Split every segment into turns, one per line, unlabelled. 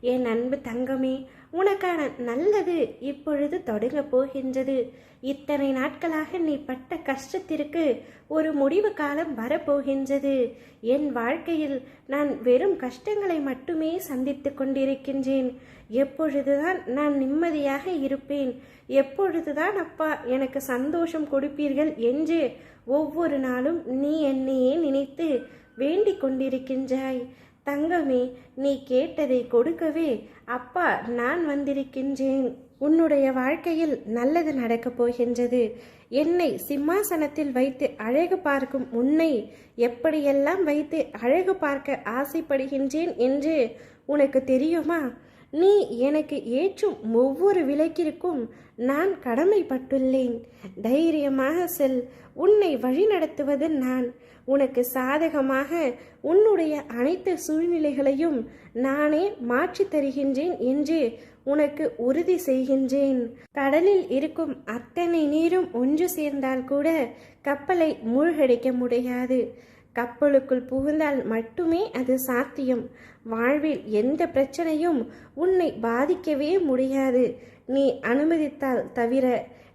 என் அன்பு தங்கமே உனக்கான நல்லது இப்பொழுது தொடங்கப் போகின்றது. இத்தனை நாட்களாக நீ பட்ட கஷ்டத்திற்கு ஒரு முடிவு காலம் வரப்போகின்றது. என் வாழ்க்கையில் நான் வெறும் கஷ்டங்களை மட்டுமே சந்தித்து கொண்டிருக்கின்றேன். எப்பொழுதுதான் நான் நிம்மதியாக இருப்பேன். எப்பொழுதுதான் அப்பா எனக்கு சந்தோஷம் கொடுப்பீர்கள் என்று ஒவ்வொரு நாளும் நீ என்னையே நினைத்து வேண்டிக் கொண்டிருக்கின்றாய். தங்கமே நீ கேட்டதை கொடுக்கவே அப்பா நான் வந்திருக்கின்றேன். உன்னுடைய வாழ்க்கையில் நல்லது நடக்கப் போகின்றது. என்னை சிம்மாசனத்தில் வைத்து அழகு பார்க்கும் உன்னை எப்படியெல்லாம் வைத்து அழகு பார்க்க ஆசைப்படுகின்றேன் என்று உனக்கு தெரியுமா? நீ எனக்கு ஏற்றும் ஒவ்வொரு விளக்கிற்கும் நான் கடமைப்பட்டுள்ளேன். தைரியமாக செல். உன்னை வழிநடத்துவது நான். உனக்கு சாதகமாக உன்னுடைய அனைத்து சூழ்நிலைகளையும் நானே மாற்றித் தருகின்றேன் என்று உனக்கு உறுதி செய்கின்றேன். கடலில் இருக்கும் அத்தனை நீரும் ஒன்று சேர்ந்தால் கூட கப்பலை மூழ்கடிக்க முடியாது. கப்பலுக்குள் புகுந்தால் மட்டுமே அது சாத்தியம். வாழ்வில் எந்த பிரச்சனையும் உன்னை பாதிக்கவே முடியாது. நீ அனுமதித்தால் தவிர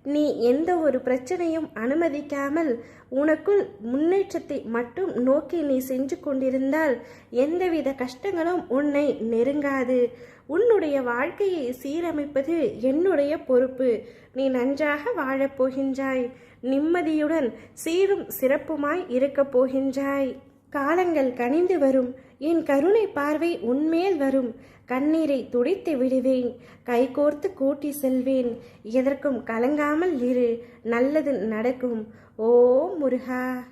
நீ எந்த ஒரு பிரச்சனையும் அனுமதிக்காமல் உனக்குள் முன்னேற்றத்தை மட்டும் நோக்கி நீ சென்று கொண்டிருந்தால் எந்தவித கஷ்டங்களும் உன்னை நெருங்காது. உன்னுடைய வாழ்க்கையை சீரமைப்பது என்னுடைய பொறுப்பு. நீ நன்றாக வாழப் போகின்றாய். நிம்மதியுடன் சீரும் சிறப்புமாய் இருக்கப் போகின்றாய். காலங்கள் கனிந்து வரும். என் கருணை பார்வை உன்மேல் வரும். கண்ணீரை துடைத்து விடுவேன். கைகோர்த்து கூட்டி செல்வேன். எதற்கும் கலங்காமல் இரு. நல்லது நடக்கும். ஓ முருகா.